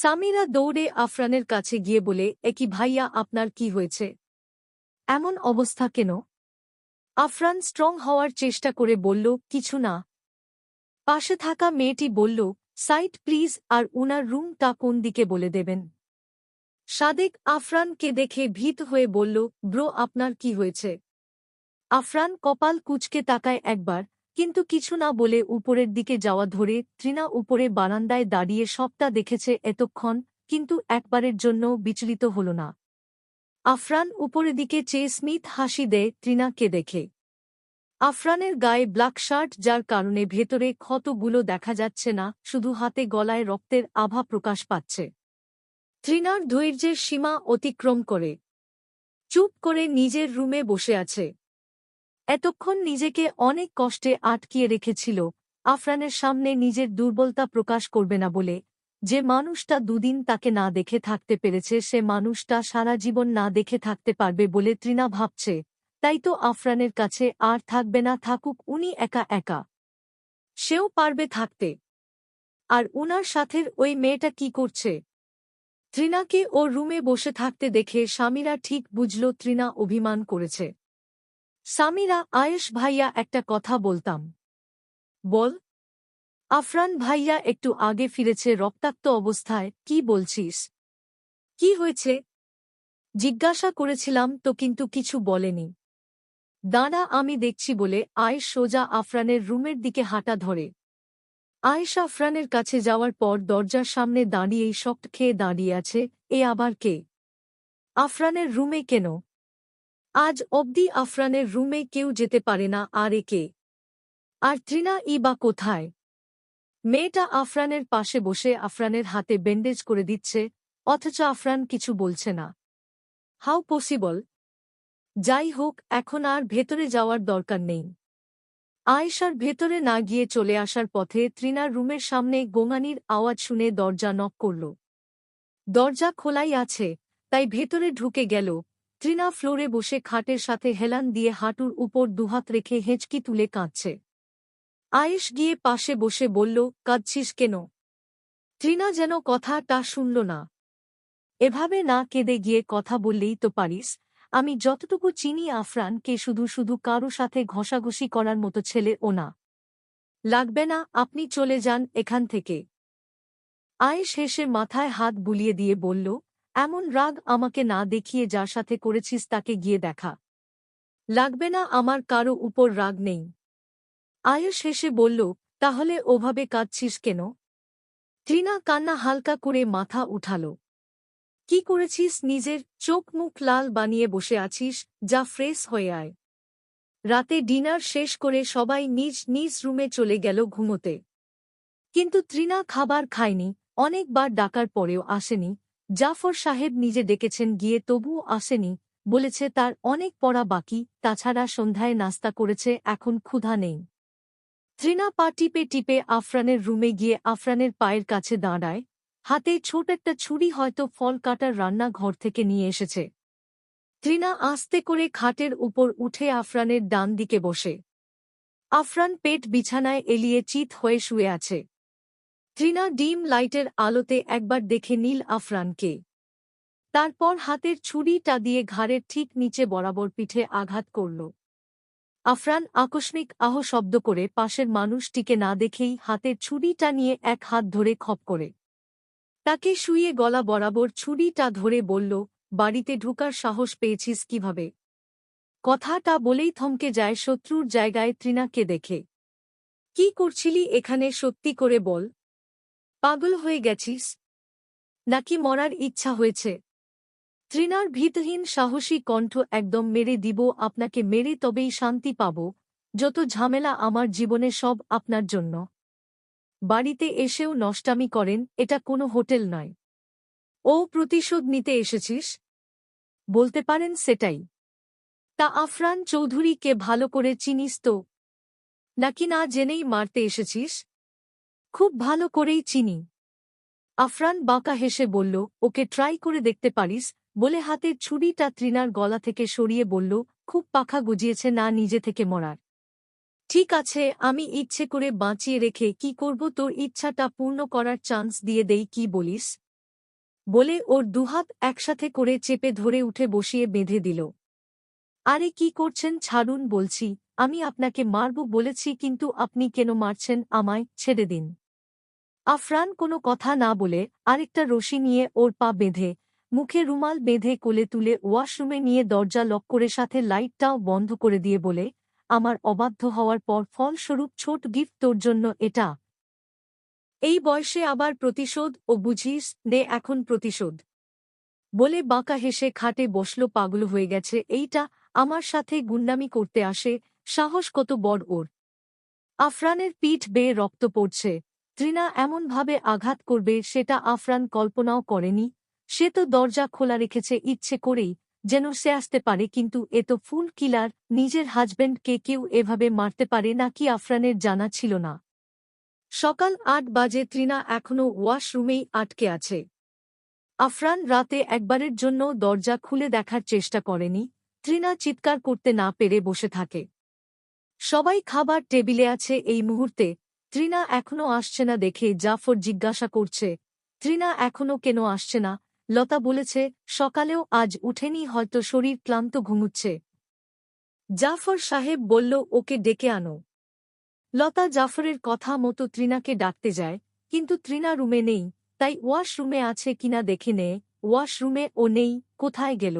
সামিরা দৌড়ে আফরানের কাছে গিয়ে বলে একই ভাইয়া, আপনার কি হয়েছে? এমন অবস্থা কেন? আফরান স্ট্রং হওয়ার চেষ্টা করে বলল, কিছু না। পাশে থাকা মেয়েটি বলল সাইট প্লিজ, আর উনার রুমটা কোন দিকে বলে দেবেন? সাদেক আফরানকে দেখে ভীত হয়ে বলল, ব্রো, আপনার কি হয়েছে? আফরান কপাল কুচকে তাকায় একবার কিন্তু কিছু না বলে উপরের দিকে যাওয়া ধরে তৃণা উপরে বারান্দায় দাঁড়িয়ে সবটা দেখেছে এতক্ষণ, কিন্তু একবারের জন্য বিচলিত হল না। আফরান উপরের দিকে চেয়ে স্মিথ হাসি দেয় তৃণাকে দেখে। আফরানের গায়ে ব্ল্যাক শার্ট, যার কারণে ভেতরে ক্ষতগুলো দেখা যাচ্ছে না, শুধু হাতে গলায় রক্তের আভা প্রকাশ পাচ্ছে। তৃণার ধৈর্যের সীমা অতিক্রম করে। চুপ করে নিজের রুমে বসে আছে। এতক্ষণ নিজেকে অনেক কষ্টে আটকিয়ে রেখেছিল। আফরানের সামনে নিজের দুর্বলতা প্রকাশ করবে না বলে। যে মানুষটা দুদিন তাকে না দেখে থাকতে পেরেছে, সে মানুষটা সারা জীবন না দেখে থাকতে পারবে বলে তৃণা ভাবছে। তাই তো আফরানের কাছে আর থাকবে না, থাকুক উনি একা একা। সেও পারবে থাকতে। আর উনার সাথের ওই মেয়েটা কি করছে? তৃণাকে ও রুমে বসে থাকতে দেখে স্বামীরা ঠিক বুঝল তৃণা অভিমান করেছে। সামিরা আয়েশ ভাইয়া একটা কথা বলতাম। বল। আফরান ভাইয়া একটু আগে ফিরেছে রক্তাক্ত অবস্থায়, কি বলছিস? কি হয়েছে? জিজ্ঞাসা করেছিলাম তো কিন্তু কিছু বলেনি। দাঁড়া আমি দেখছি বলে আয়েশ সোজা আফরানের রুমের দিকে হাঁটা ধরে। আয়েশ আফরানের কাছে যাওয়ার পর দরজার সামনে দাঁড়িয়েই শক্ত খেয়ে দাঁড়িয়ে আছে, এ আবার কে? আফরানের রুমে কেন? আজ অবধি আফরানের রুমে কেউ যেতে পারে না, আর একে? আর তৃণা ই বা কোথায়? মেয়েটা আফরানের পাশে বসে আফরানের হাতে ব্যান্ডেজ করে দিচ্ছে, অথচ আফরান কিছু বলছে না। হাউ পসিবল যাই হোক, এখন আর ভেতরে যাওয়ার দরকার নেই। আয়েশার ভেতরে না গিয়ে চলে আসার পথে তৃণার রুমের সামনে গোঙানির আওয়াজ শুনে দরজা নক করল। দরজা খোলাই আছে, তাই ভেতরে ঢুকে গেল তৃণা ফ্লোরে বসে খাটের সাথে হেলান দিয়ে হাঁটুর উপর দুহাত রেখে হেঁচকি তুলে কাঁদছে। আয়েশ গিয়ে পাশে বসে বলল, কাঁদছিস কেন? তৃণা যেন কথাটা শুনল না। এভাবে না কেঁদে গিয়ে কথা বললেই তো পারিস। আমি যতটুকু চিনি আফরানকে শুধু শুধু কারও সাথে ঘষাঘষি করার মতো ছেলে ও না। লাগবে না, আপনি চলে যান এখান থেকে। আয়েশ হেসে মাথায় হাত বুলিয়ে দিয়ে বলল এমন রাগ আমাকে না দেখিয়ে যার সাথে করেছিস তাকে গিয়ে দেখা। লাগবে না আমার কারও উপর রাগ নেই। আয়ুষ হেসে বলল, তাহলে ওভাবে কাঁদছিস কেন? তৃণা কান্না হালকা করে মাথা উঠাল। কি করেছিস নিজের চোখ মুখ লাল বানিয়ে বসে আছিস, যা ফ্রেশ হয়ে আয়। রাতে ডিনার শেষ করে সবাই নিজ নিজ রুমে চলে গেল ঘুমোতে। কিন্তু তৃণা খাবার খায়নি, অনেকবার ডাকার পরেও আসেনি জাফর সাহেব নিজে ডেকেছেন, গিয়ে তবুও আসেনি, বলেছে তার অনেক পড়া বাকি, তাছাড়া সন্ধ্যায় নাস্তা করেছে, এখন ক্ষুধা নেই। তৃণা পা টিপে টিপে আফরানের রুমে গিয়ে আফরানের পায়ের কাছে দাঁড়ায়, হাতে ছোট একটা ছুরি হয়তো ফল কাটার রান্না ঘর থেকে নিয়ে এসেছে। তৃণা আস্তে করে খাটের উপর উঠে আফরানের ডান দিকে বসে। আফরান পেট বিছানায় এলিয়ে চিত হয়ে শুয়ে আছে। তৃণা ডিম লাইটের আলোতে একবার দেখে নীল আফরানকে। তারপর হাতের ছুরিটা দিয়ে ঘাড়ের ঠিক নিচে বরাবর পিঠে আঘাত করল। আফরান আকস্মিক আহ শব্দ করে পাশের মানুষটিকে না দেখেই হাতের ছুরিটা নিয়ে এক হাত ধরে খপ করে। তাকে শুয়ে গলা বরাবর ছুরিটা ধরে বলল, বাড়িতে ঢুকার সাহস পেয়েছিস কীভাবে? কথাটা বলেই থমকে যায় শত্রুর জায়গায় তৃণাকে দেখে। কি করছিলি এখানে সত্যি করে বল পাগল হয়ে গেছিস? নাকি মরার ইচ্ছা হয়েছে? তৃণার ভীতহীন সাহসী কণ্ঠ একদম মেরে দিব আপনাকে, মেরে তবেই শান্তি পাব। যত ঝামেলা আমার জীবনে সব আপনার জন্য। বাড়িতে এসেও নষ্টামি করেন, এটা কোনো হোটেল নয়। ও প্রতিশোধ নিতে এসেছিস? বলতে পারেন সেটাই। তা আফরান চৌধুরীকে ভালো করে চিনিস তো? নাকি না জেনেই মারতে এসেছিস? খুব ভালো করেই চিনি। আফরান বাঁকা হেসে বলল, ওকে ট্রাই করে দেখতে পারিস? বলে হাতের ছুরিটা তৃণার গলা থেকে সরিয়ে বলল, খুব পাখা গুজিয়েছে না নিজে থেকে মরার। ঠিক আছে, আমি ইচ্ছে করে বাঁচিয়ে রেখে কি করব? তোর ইচ্ছাটা পূর্ণ করার চান্স দিয়ে দেই, কি বলিস? বলে ওর দুহাত একসাথে করে চেপে ধরে উঠে বসিয়ে বেঁধে দিল। আরে কি করছেন? ছাড়ুন বলছি, আমি আপনাকে মারব বলেছি, কিন্তু আপনি কেন মারছেন আমায় ছেড়ে দিন। আফরান কোনো কথা না বলে আরেকটা রশি নিয়ে ওর পা বেঁধে, মুখে রুমাল বেঁধে কোলে তুলে ওয়াশরুমে নিয়ে দরজা লক করে সাথে লাইটটাও বন্ধ করে দিয়ে বলে, আমার অবাধ্য হওয়ার পর ফলস্বরূপ ছোট গিফট তোর জন্য এটা। এই বয়সে আবার প্রতিশোধ ও বুঝিস দে এখন প্রতিশোধ বলে বাঁকা হেসে খাটে বসল পাগল হয়ে গেছে, এইটা আমার সাথে গুন্ডামি করতে আসে, সাহস কত বড় ওর। আফরানের পিঠ বেয়ে রক্ত পড়ছে। তৃণা এমনভাবে আঘাত করবে সেটা আফরান কল্পনাও করেনি। সে তো দরজা খোলা রেখেছে ইচ্ছে করেই, যেন সে আসতে পারে, কিন্তু এ তো ফুল কিলার, নিজের হাজব্যান্ডকে কেউ এভাবে মারতে পারে নাকি আফরানের জানা ছিল না। সকাল আট বাজে তৃণা এখনও ওয়াশরুমেই আটকে আছে। আফরান রাতে একবারের জন্য দরজা খুলে দেখার চেষ্টা করেনি তৃণা চিৎকার করতে না পেরে বসে থাকে। সবাই খাবার টেবিলে আছে এই মুহূর্তে তৃণা এখনও আসছে না দেখে জাফর জিজ্ঞাসা করছে তৃণা এখনও কেন আসছে না? লতা বলেছে, সকালেও আজ উঠেনি, হয়তো শরীর ক্লান্ত ঘুমুচ্ছে। জাফর সাহেব বলল, ওকে ডেকে আনো। লতা জাফরের কথা মতো তৃণাকে ডাকতে যায়, কিন্তু তৃণা রুমে নেই, তাই ওয়াশরুমে আছে কিনা দেখে নেয় ওয়াশরুমে ও নেই, কোথায় গেল?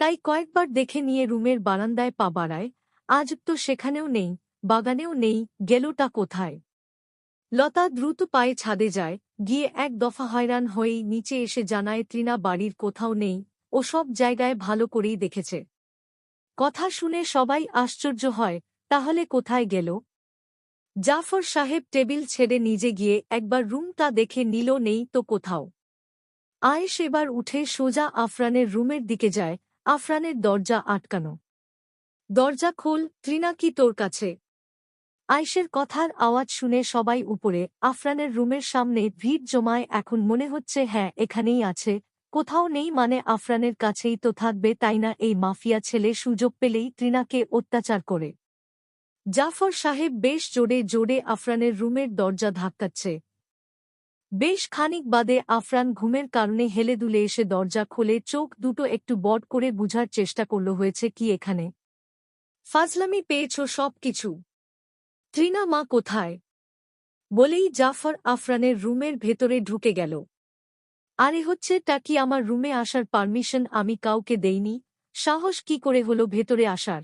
তাই কয়েকবার দেখে নিয়ে রুমের বারান্দায় পা বাড়ায়, আজ তো সেখানেও নেই। বাগানেও নেই, গেলটা কোথায়? লতা দ্রুত পায়ে ছাদে যায়, গিয়ে এক দফা হয়রান হয়েই নিচে এসে জানায় তৃণা বাড়ির কোথাও নেই, ও সব জায়গায় ভালো করেই দেখেছে। কথা শুনে সবাই আশ্চর্য হয়, তাহলে কোথায় গেল? জাফর সাহেব টেবিল ছেড়ে নিজে গিয়ে একবার রুমটা দেখে নিল নেই তো কোথাও। আয়েশ এবার উঠে সোজা আফরানের রুমের দিকে যায়, আফরানের দরজা আটকানো। দরজা খোল, তৃণা কি তোর কাছে? আয়েশের কথার আওয়াজ শুনে সবাই উপরে, আফরানের রুমের সামনে ভিড় জমায় এখন মনে হচ্ছে হ্যাঁ এখানেই আছে। কোথাও নেই মানে আফরানের কাছেই তো থাকবে, তাই না? এই মাফিয়া ছেলে সুযোগ পেলেই ত্রিনাকে অত্যাচার করে। জাফর সাহেব বেশ জোরে জোরে আফরানের রুমের দরজা ধাক্কাচ্ছে। বেশ খানিক বাদে আফরান ঘুমের কারণে হেলে দুলে এসে দরজা খোলে, চোখ দুটো একটু বট করে বুঝার চেষ্টা করল, হয়েছে কি এখানে? ফাজলামি পেয়েছ সব কিছু ত্রিনা মা কোথায়? বলেই জাফর আফরানের রুমের ভেতরে ঢুকে গেল। আরে হচ্ছে তা কি আমার রুমে আসার পারমিশন আমি কাউকে দেইনি? সাহস কি করে হলো ভেতরে আসার?